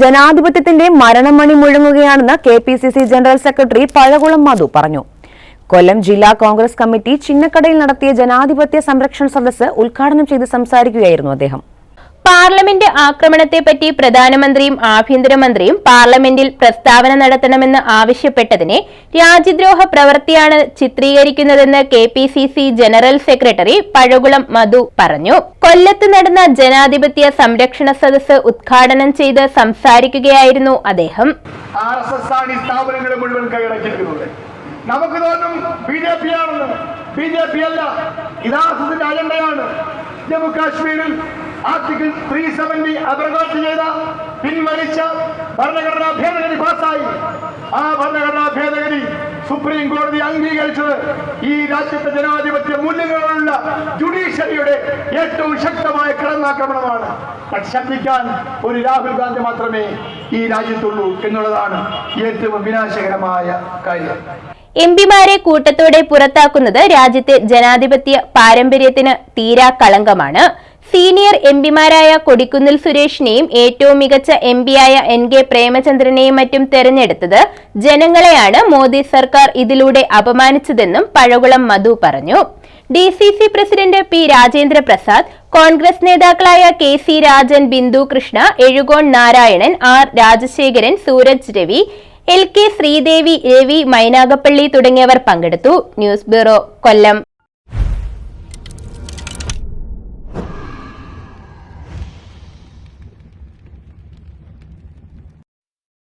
ജനാധിപത്യത്തിന്റെ മരണമണി മുഴങ്ങുകയാണെന്ന് K P C C general secretary Pazhakulam Madhu പറഞ്ഞു. കൊല്ലം ജില്ലാ കോൺഗ്രസ് കമ്മിറ്റി ചിന്നക്കടയിൽ നടത്തിയ ജനാധിപത്യ സംരക്ഷണ സദസ്സ് ഉദ്ഘാടനം ചെയ്ത് സംസാരിക്കുകയായിരുന്നു അദ്ദേഹം. പാർലമെന്റ് ആക്രമണത്തെപ്പറ്റി പ്രധാനമന്ത്രിയും ആഭ്യന്തരമന്ത്രിയും പാർലമെന്റിൽ പ്രസ്താവന നടത്തണമെന്ന് ആവശ്യപ്പെട്ടതിനെ രാജ്യദ്രോഹ പ്രവൃത്തിയാണ് ചിത്രീകരിക്കുന്നതെന്ന് K general secretary Pazhakulam Madhu പറഞ്ഞു. കൊല്ലത്ത് നടന്ന ജനാധിപത്യ സംരക്ഷണ സദസ്സ് ഉദ്ഘാടനം ചെയ്ത് സംസാരിക്കുകയായിരുന്നു അദ്ദേഹം. നമുക്ക് തോന്നും ബി ജെ പി ആണെന്ന്. ബി ജെ പി അല്ല. യഥാർത്ഥത്തിന്റെ അജണ്ടയാണ്. ജമ്മു കാശ്മീരിൽ ആർട്ടിക്കിൾ ത്രീ സെവന്റി അബ്രഗോട്ട് ചെയ്ത പിൻവലിച്ച ഭരണഘടനാ ഭേദഗതി പാസ്സായി. ആ ഭരണഘടനാ ഭേദഗതി സുപ്രീം കോടതി അംഗീകരിച്ചത് ഈ രാജ്യത്തെ ജനാധിപത്യ മൂല്യങ്ങളുള്ള ജുഡീഷ്യറിയുടെ ഏറ്റവും ശക്തമായ കടന്നാക്രമണമാണ്. ശബ്ദിക്കാൻ ഒരു രാഹുൽ ഗാന്ധി മാത്രമേ ഈ രാജ്യത്തുള്ളൂ എന്നുള്ളതാണ് ഏറ്റവും വിനാശകരമായ കാര്യം. എം പിമാരെ കൂട്ടത്തോടെ പുറത്താക്കുന്നത് രാജ്യത്തെ ജനാധിപത്യ പാരമ്പര്യത്തിന് തീരാ കളങ്കമാണ്. സീനിയർ എംപിമാരായ കൊടിക്കുന്നിൽ സുരേഷിനെയും ഏറ്റവും മികച്ച എം പിയായ എൻ കെ പ്രേമചന്ദ്രനെയും മറ്റും തെരഞ്ഞെടുത്തത് ജനങ്ങളെയാണ്. മോദി സർക്കാർ ഇതിലൂടെ അപമാനിച്ചതെന്നും പഴകുളം മധു പറഞ്ഞു. D C C president P Rajendra Prasad Congress നേതാക്കളായ K C Rajan Bindu Krishna Ezhukone Narayanan R Rajasekharan Suraj Ravi L K Sreedevi Ravi Mynagappally തുടങ്ങിയവർ പങ്കെടുത്തു. News bureau Kollam.